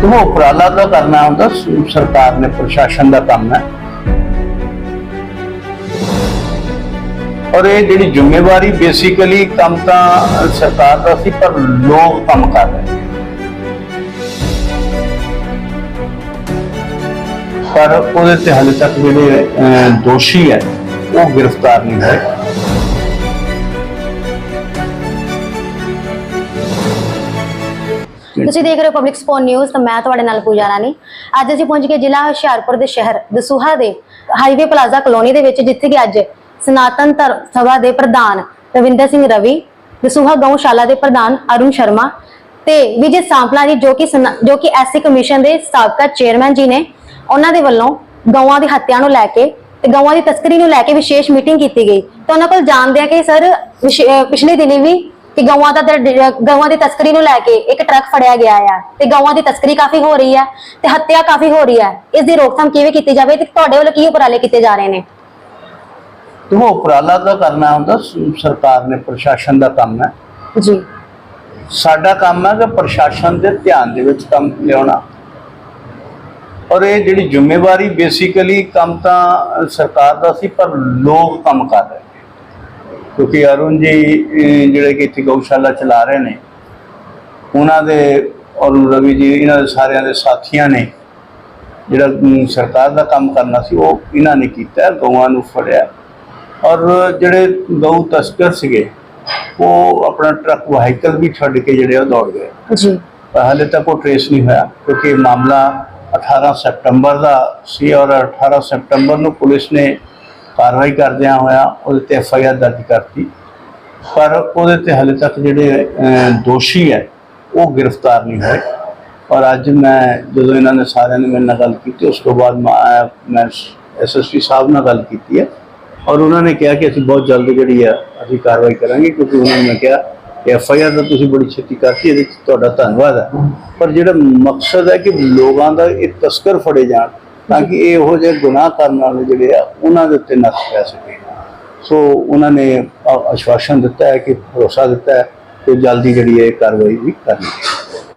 ਤੇ ਉਹ ਉਪਰਾਲਾ ਤਾਂ ਕਰਨਾ ਹੁੰਦਾ, ਸਰਕਾਰ ਨੇ, ਪ੍ਰਸ਼ਾਸਨ ਦਾ ਕੰਮ ਹੈ। ਔਰ ਇਹ ਜਿਹੜੀ ਜ਼ਿੰਮੇਵਾਰੀ ਬੇਸਿਕਲੀ ਕੰਮ ਤਾਂ ਸਰਕਾਰ ਦਾ ਸੀ, ਪਰ ਲੋਕ ਕੰਮ ਕਰ ਰਹੇ ਪਰ ਉਹਦੇ ਤੇ ਹਾਲੇ ਤੱਕ ਜਿਹੜੇ ਦੋਸ਼ੀ ਹੈ, ਉਹ ਗ੍ਰਿਫਤਾਰ ਨਹੀਂ ਹੋਏ। ਤੁਸੀਂ ਦੇਖ ਰਹੇ ਹੋ ਪਬਲਿਕ ਸਪੋਰਟ ਨਿਊਜ਼ ਤਾਂ ਮੈਂ ਤੁਹਾਡੇ ਨਾਲ ਪੂਜਾ ਰਾਣੀ। ਅੱਜ ਅਸੀਂ ਪਹੁੰਚ ਗਏ ਜ਼ਿਲ੍ਹਾ ਹੁਸ਼ਿਆਰਪੁਰ ਦੇ ਸ਼ਹਿਰ ਦਸੂਹਾ ਦੇ ਹਾਈਵੇ ਪਲਾਜ਼ਾ ਕਲੋਨੀ ਦੇ ਵਿੱਚ, ਜਿੱਥੇ ਕਿ ਅੱਜ ਸਨਾਤਨ ਧਰਮ ਸਭਾ ਦੇ ਪ੍ਰਧਾਨ ਰਵਿੰਦਰ ਸਿੰਘ ਰਵੀ, ਦਸੂਹਾ ਗਊਸ਼ਾਲਾ ਦੇ ਪ੍ਰਧਾਨ ਅਰੁਣ ਸ਼ਰਮਾ ਤੇ ਵਿਜੇ ਸਾਂਪਲਾ ਜੀ, ਜੋ ਕਿ ਸਨਾ- ਜੋ ਕਿ ਐਸਸੀ ਕਮਿਸ਼ਨ ਦੇ ਸਾਬਕਾ ਚੇਅਰਮੈਨ ਜੀ ਨੇ, ਉਹਨਾਂ ਦੇ ਵੱਲੋਂ ਗਊਆਂ ਦੀ ਹੱਤਿਆ ਨੂੰ ਲੈ ਕੇ ਤੇ ਗਊਆਂ ਦੀ ਤਸਕਰੀ ਨੂੰ ਲੈ ਕੇ ਵਿਸ਼ੇਸ਼ ਮੀਟਿੰਗ ਕੀਤੀ ਗਈ। ਤਾਂ ਉਹਨਾਂ ਕੋਲ ਜਾਣਦੇ ਆ ਕਿ ਸਰ ਪਿਛਲੇ ਦਿਨੀ ਵੀ ਕਿ ਗਊਆਂ ਦਾ ਗਊਆਂ ਦੀ ਤਸਕਰੀ ਨੂੰ ਲੈ ਕੇ ਇੱਕ ਟਰੱਕ ਫੜਿਆ ਗਿਆ ਆ। ਤੇ ਗਊਆਂ ਦੀ ਤਸਕਰੀ ਕਾਫੀ ਹੋ ਰਹੀ ਹੈ ਤੇ ਹੱਤਿਆ ਕਾਫੀ ਹੋ ਰਹੀ ਹੈ ਇਸ ਦੀ ਰੋਕਥਾਮ ਕਿਵੇਂ ਕੀਤੀ ਜਾਵੇ ਤੇ ਤੁਹਾਡੇ ਵੱਲੋਂ ਕੀ ਉਪਰਾਲੇ ਕੀਤੇ ਜਾ ਰਹੇ ਨੇ? ਤੇ ਉਪਰਾਲਾ ਤਾਂ ਕਰਨਾ ਹੁੰਦਾ ਸਰਕਾਰ ਨੇ ਪ੍ਰਸ਼ਾਸਨ ਦਾ ਕੰਮ ਹੈ। ਜੀ। ਸਾਡਾ ਕੰਮ ਹੈ ਕਿ ਪ੍ਰਸ਼ਾਸਨ ਦੇ ਧਿਆਨ ਦੇ ਵਿੱਚ ਕੰਮ ਲਿਆਉਣਾ। ਔਰ ਇਹ ਜਿਹੜੀ ਜ਼ਿੰਮੇਵਾਰੀ ਬੇਸਿਕਲੀ ਕੰਮ ਤਾਂ ਸਰਕਾਰ ਦਾ ਸੀ ਪਰ ਲੋਕ ਕੰਮ ਕਰ ਰਹੇ ਕਿਉਂਕਿ ਅਰੁਣ ਜੀ ਜਿਹੜੇ ਕਿ ਇੱਥੇ ਗਊਸ਼ਾਲਾ ਚਲਾ ਰਹੇ ਨੇ ਉਹਨਾਂ ਦੇ ਔਰ ਰਵੀ ਜੀ ਇਹਨਾਂ ਦੇ ਸਾਰਿਆਂ ਦੇ ਸਾਥੀਆਂ ਨੇ ਜਿਹੜਾ ਸਰਕਾਰ ਦਾ ਕੰਮ ਕਰਨਾ ਸੀ ਉਹ ਇਹਨਾਂ ਨੇ ਕੀਤਾ ਗਊਆਂ ਨੂੰ ਫੜਿਆ। ਔਰ ਜਿਹੜੇ ਗਊ ਤਸਕਰ ਸੀਗੇ ਉਹ ਆਪਣਾ ਟਰੱਕ ਵਾਹੀਕਲ ਵੀ ਛੱਡ ਕੇ ਜਿਹੜੇ ਉਹ ਦੌੜ ਗਏ। ਜੀ। ਹਾਲੇ ਤੱਕ ਉਹ ਟ੍ਰੇਸ ਨਹੀਂ ਹੋਇਆ ਕਿਉਂਕਿ ਮਾਮਲਾ 18 ਸਤੰਬਰ ਦਾ ਸੀ ਔਰ 18 ਸਤੰਬਰ ਨੂੰ ਪੁਲਿਸ ਨੇ ਕਾਰਵਾਈ ਕਰਦਿਆਂ ਹੋਇਆ ਉਹਦੇ ਤੇ ਐਫ ਆਈ ਆਰ ਦਰਜ ਕਰਤੀ। ਪਰ ਉਹਦੇ ਤੇ ਹਾਲੇ ਤੱਕ ਜਿਹੜੇ ਦੋਸ਼ੀ ਹੈ, ਉਹ ਗ੍ਰਿਫਤਾਰ ਨਹੀਂ ਹੋਏ। ਔਰ ਅੱਜ ਮੈਂ ਜਦੋਂ ਇਹਨਾਂ ਨੇ ਸਾਰਿਆਂ ਨੇ ਮੇਰੇ ਨਾਲ ਗੱਲ ਕੀਤੀ, ਉਸ ਤੋਂ ਬਾਅਦ ਮੈਂ ਮੈਂ ਐਸਐਸਪੀ ਸਾਹਿਬ ਨਾਲ ਗੱਲ ਕੀਤੀ ਹੈ। ਔਰ ਉਹਨਾਂ ਨੇ ਕਿਹਾ ਕਿ ਅਸੀਂ ਬਹੁਤ ਜਲਦ ਜਿਹੜੀ ਆ ਅਸੀਂ ਕਾਰਵਾਈ ਕਰਾਂਗੇ, ਕਿਉਂਕਿ ਉਹਨਾਂ ਨੇ ਕਿਹਾ ਕਿ ਐਫ ਆਈ ਆਰ ਦਾ ਤੁਸੀਂ ਬੜੀ ਛੇਤੀ ਕਰਤੀ, ਇਹਦੇ 'ਚ ਤੁਹਾਡਾ ਧੰਨਵਾਦ ਹੈ। ਪਰ ਜਿਹੜਾ ਮਕਸਦ ਹੈ ਕਿ ਲੋਕਾਂ ਦਾ ਇਹ ਤਸਕਰ ਫੜੇ ਜਾਣ ਤਾਂ ਕਿ ਇਹੋ ਜਿਹੇ ਗੁਨਾਹ ਕਰਨ ਵਾਲੇ ਜਿਹੜੇ ਆ, ਉਹਨਾਂ ਦੇ ਉੱਤੇ ਨੱਥ ਪੈ ਸਕੇ। ਸੋ ਉਹਨਾਂ ਨੇ ਆਸ਼ਵਾਸਨ ਦਿੱਤਾ ਹੈ ਕਿ, ਭਰੋਸਾ ਦਿੱਤਾ ਹੈ ਕਿ ਜਲਦੀ ਜਿਹੜੀ ਇਹ ਕਾਰਵਾਈ ਵੀ ਕਰਨੀ